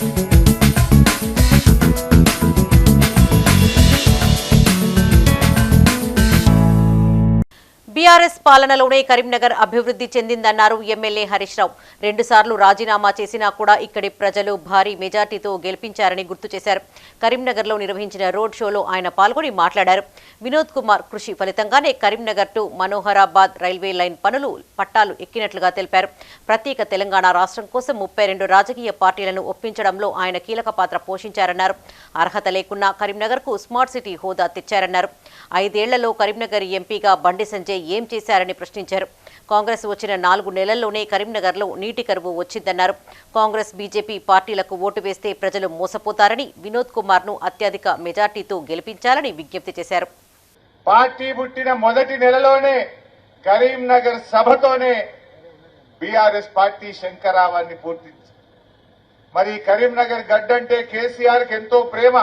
Thank you. BRS పాలనలోనే కరీంనగర్ అభివృద్ధి చెందిందన్నారు ఎమ్మెల్యే హరీష్ రావు. రెండుసార్లు రాజీనామా చేసినా కూడా ఇక్కడి ప్రజలు భారీ మెజార్టీతో గెలిపించారని గుర్తు చేశారు. కరీంనగర్లో నిర్వహించిన రోడ్ షోలో ఆయన పాల్గొని మాట్లాడారు. వినోద్ కుమార్ కృషి ఫలితంగానే Karimnagar to Manoharabad railway line పనులు పట్టాలు ఎక్కినట్లుగా తెలిపారు. ప్రత్యేక తెలంగాణ రాష్ట్రం కోసం ముప్పై రెండు రాజకీయ పార్టీలను ఒప్పించడంలో ఆయన కీలక పాత్ర పోషించారన్నారు. అర్హత లేకున్నా కరీంనగర్కు స్మార్ట్ సిటీ హోదా తెచ్చారన్నారు. ఐదేళ్ళలో కరీంనగర్ ఎంపీగా బండి సంజయ్ ఏం చేశారని ప్రశ్నించారు. కాంగ్రెస్ వచ్చిన నాలుగు నెలల్లోనే కరీంనగర్లో నీటి కరువు వచ్చిందన్నారు. కాంగ్రెస్ బీజేపీ పార్టీలకు ఓటు వేస్తే ప్రజలు మోసపోతారని వినోద్ కుమార్ను అత్యధిక మెజార్టీతో గెలిపించాలని విజ్ఞప్తి చేశారు. పార్టీ పుట్టిన మొదటి నెలలోనే కరీంనగర్ సభతోనే బీఆర్ఎస్ పార్టీ శంకరావాన్ని పూర్తి మరి కరీంనగర్ గడ్డంటే కేసీఆర్ ఎంతో ప్రేమ.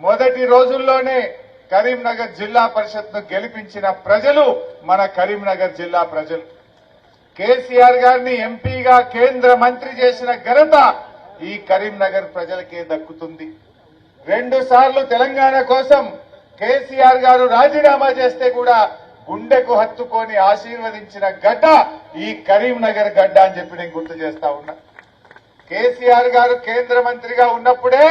మొదటి రోజుల్లోనే కరీంనగర్ జిల్లా పరిషత్ను గెలిపించిన ప్రజలు మన కరీంనగర్ జిల్లా ప్రజలు. కేసీఆర్ గారిని ఎంపీగా కేంద్ర మంత్రి చేసిన ఘనత ఈ కరీంనగర్ ప్రజలకే దక్కుతుంది. రెండు సార్లు తెలంగాణ కోసం కేసీఆర్ గారు రాజీనామా చేస్తే కూడా గుండెకు హత్తుకొని ఆశీర్వదించిన గడ్డ ఈ కరీంనగర్ గడ్డ అని చెప్పి నేను గుర్తు చేస్తా ఉన్నా. కేసీఆర్ గారు కేంద్ర మంత్రిగా ఉన్నప్పుడే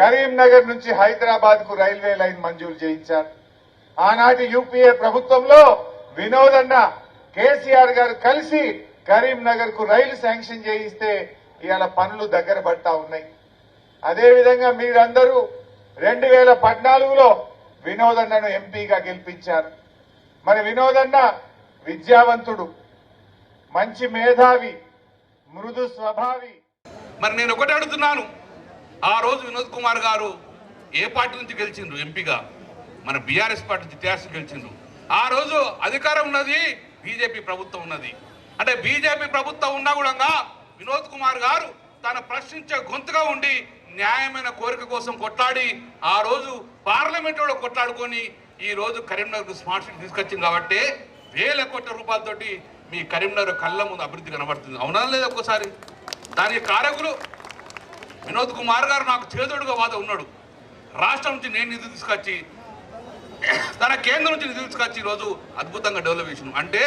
కరీంనగర్ నుంచి హైదరాబాద్కు రైల్వే లైన్ మంజూరు చేయించారు. ఆనాటి యూపీఏ ప్రభుత్వంలో వినోద్ అన్న కేసీఆర్ గారు కలిసి కరీంనగర్కు రైలు శాంక్షన్ చేయిస్తే ఇవాళ పనులు దగ్గర పడతా ఉన్నాయి. అదేవిధంగా మీరందరూ రెండు వేల పద్నాలుగులో వినోదన్నను ఎంపీగా గెలిపించారు. మరి వినోదన్న విద్యావంతుడు మంచి మేధావి మృదు స్వభావి. మరి నేను ఒకటి అడుగుతున్నాను. ఆ రోజు వినోద్ కుమార్ గారు ఏ పార్టీ నుంచి గెలిచిండ్రు? ఎంపీగా. మన బీఆర్ఎస్ పార్టీ నుంచి టీఆర్ఎస్ గెలిచిండ్రు. ఆ రోజు అధికారం ఉన్నది బీజేపీ ప్రభుత్వం ఉన్నది. అంటే బీజేపీ ప్రభుత్వం ఉన్నా కూడా వినోద్ కుమార్ గారు తను ప్రశ్నించే గొంతుగా ఉండి న్యాయమైన కోరిక కోసం కొట్లాడి ఆ రోజు పార్లమెంట్లో కొట్లాడుకొని ఈ రోజు కరీంనగర్ స్మార్ట్ సిటీ తీసుకొచ్చింది కాబట్టి వేల కోట్ల రూపాయలతోటి మీ కరీంనగర్ కళ్ళ ముందు అభివృద్ధి కనబడుతుంది. అవునా లేదా ఒక్కసారి? దానికి కారకులు వినోద్ కుమార్ గారు నాకు చేదోడుగా వాద ఉన్నాడు. రాష్ట్రం నుంచి నేను నిధులు తీసుకొచ్చి తన కేంద్రం నుంచి నిధులు తీసుకొచ్చి ఈరోజు అద్భుతంగా డెవలప్ చేసినాం అంటే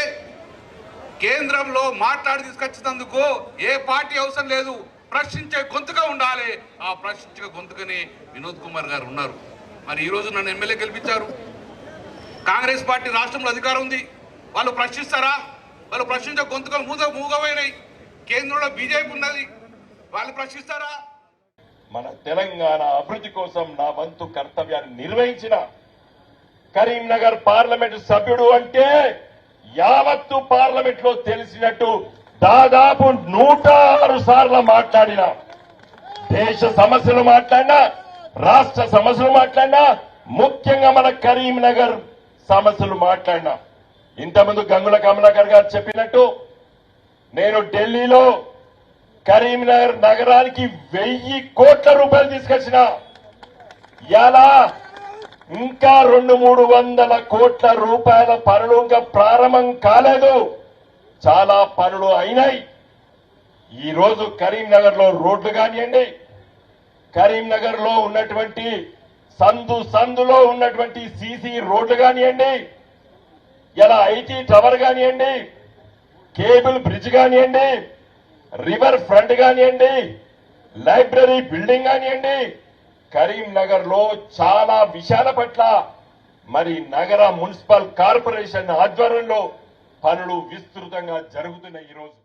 కేంద్రంలో మాట్లాడి తీసుకొచ్చినందుకు ఏ పార్టీ అవసరం లేదు. ప్రశ్నించే గొంతుగా ఉండాలి. ఆ ప్రశ్నించే గొంతుకని వినోద్ కుమార్ గారు ఉన్నారు. మరి ఈరోజు నన్ను ఎమ్మెల్యే గెలిపించారు. కాంగ్రెస్ పార్టీ రాష్ట్రంలో అధికారం ఉంది. వాళ్ళు ప్రశ్నిస్తారా? వాళ్ళు ప్రశ్నించే గొంతుకలు మూగ మూగపోయినాయి కేంద్రంలో బీజేపీ ఉన్నది. వాళ్ళు ప్రశ్నిస్తారా? మన తెలంగాణ అభివృద్ధి కోసం నా వంతు కర్తవ్యాన్ని నిర్వహించిన కరీంనగర్ పార్లమెంట్ సభ్యుడు అంటే యావత్తు పార్లమెంట్లో తెలిసినట్టు దాదాపు నూట ఆరు సార్లు మాట్లాడిన దేశ సమస్యలు మాట్లాడినా రాష్ట్ర సమస్యలు మాట్లాడినా ముఖ్యంగా మన కరీంనగర్ సమస్యలు మాట్లాడినా. ఇంతకుముందు గంగుల కమలాకర్ గారు చెప్పినట్టు నేను ఢిల్లీలో కరీంనగర్ నగరానికి వెయ్యి కోట్ల రూపాయలు తీసుకొచ్చిన ఇలా ఇంకా రెండు మూడు వందల కోట్ల రూపాయల పనులు ఇంకా ప్రారంభం కాలేదు. చాలా పనులు అయినాయి. ఈరోజు కరీంనగర్లో కరీంనగర్లో రోడ్లు కానివ్వండి కరీంనగర్లో ఉన్నటువంటి సందు సందులో ఉన్నటువంటి సీసీ రోడ్లు కానివ్వండి ఇలా ఐటీ టవర్ కానివ్వండి కేబుల్ బ్రిడ్జ్ కానివ్వండి రివర్ ఫ్రంట్ కానివ్వండి లైబ్రరీ బిల్డింగ్ కానివ్వండి కరీంనగర్లో చాలా విషయాల పట్ల మరి నగర మున్సిపల్ కార్పొరేషన్ ఆధ్వర్యంలో పనులు విస్తృతంగా జరుగుతున్నాయి ఈరోజు.